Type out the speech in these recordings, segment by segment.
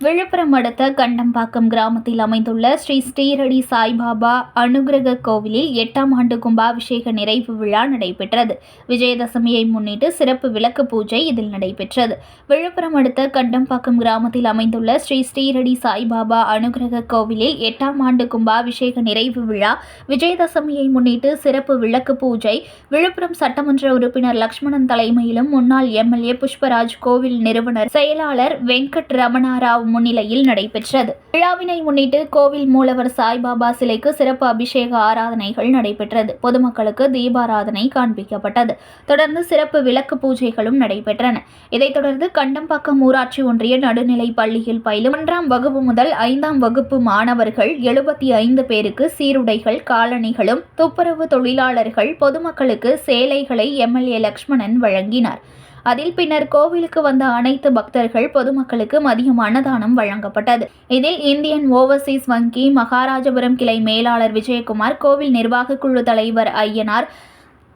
விழுப்புரம் அடுத்த கண்டம்பாக்கம் கிராமத்தில் அமைந்துள்ள ஸ்ரீ ஸ்ரீரடி சாய்பாபா அனுகிரக கோவிலில் எட்டாம் ஆண்டு கும்பாபிஷேக நிறைவு விழா நடைபெற்றது. விஜயதசமியை முன்னிட்டு சிறப்பு விளக்கு பூஜை இதில் நடைபெற்றது. விழுப்புரம் அடுத்த கண்டம்பாக்கம் கிராமத்தில் அமைந்துள்ள ஸ்ரீ ஸ்ரீரடி சாய்பாபா அனுகிரக கோவிலில் எட்டாம் ஆண்டு கும்பாபிஷேக நிறைவு விழா விஜயதசமியை முன்னிட்டு சிறப்பு விளக்கு பூஜை விழுப்புரம் சட்டமன்ற உறுப்பினர் லக்ஷ்மணன் தலைமையிலும் முன்னாள் எம்எல்ஏ புஷ்பராஜ் கோவில் நிறுவனர் செயலாளர் வெங்கட் ரமணாராவ் முன்னிலையில் நடைபெற்றது. விழாவினை முன்னிட்டு கோவில் மூலவர் சாய்பாபா சிலைக்கு சிறப்பு அபிஷேக ஆராதனைகள் நடைபெற்றது. பொதுமக்களுக்கு தீபாராதனை காண்பிக்கப்பட்டது. தொடர்ந்து சிறப்பு விளக்கு பூஜைகளும் நடைபெற்றன. இதைத் தொடர்ந்து கண்டம்பாக்கம் ஊராட்சி ஒன்றிய நடுநிலை பள்ளியில் பயிலும் ஒன்றாம் வகுப்பு முதல் ஐந்தாம் வகுப்பு மாணவர்கள் எழுபத்தி ஐந்து பேருக்கு சீருடைகள் காலணிகளும் துப்புரவு தொழிலாளர்கள் பொதுமக்களுக்கு சேலைகளை எம்எல்ஏ லக்ஷ்மணன் வழங்கினார். அதில் பின்னர் கோவிலுக்கு வந்த அனைத்து பக்தர்கள் பொதுமக்களுக்கு மதியம் அன்னதானம் வழங்கப்பட்டது. இதில் இந்தியன் ஓவர்சீஸ் வங்கி மகாராஜபுரம் கிளை மேலாளர் விஜயகுமார் கோவில் நிர்வாக குழு தலைவர் ஐயனார்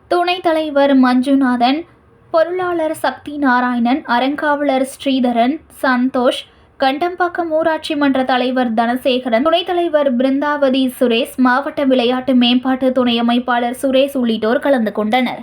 துணைத் தலைவர் மஞ்சுநாதன் பொருளாளர் சக்தி நாராயணன் அறங்காவலர் ஸ்ரீதரன் சந்தோஷ் கண்டம்பாக்கம் ஊராட்சி மன்ற தலைவர் தனசேகரன் துணைத் தலைவர் பிருந்தாவதி சுரேஷ் மாவட்ட விளையாட்டு மேம்பாட்டு துணை அமைப்பாளர் சுரேஷ் உள்ளிட்டோர் கலந்து கொண்டனர்.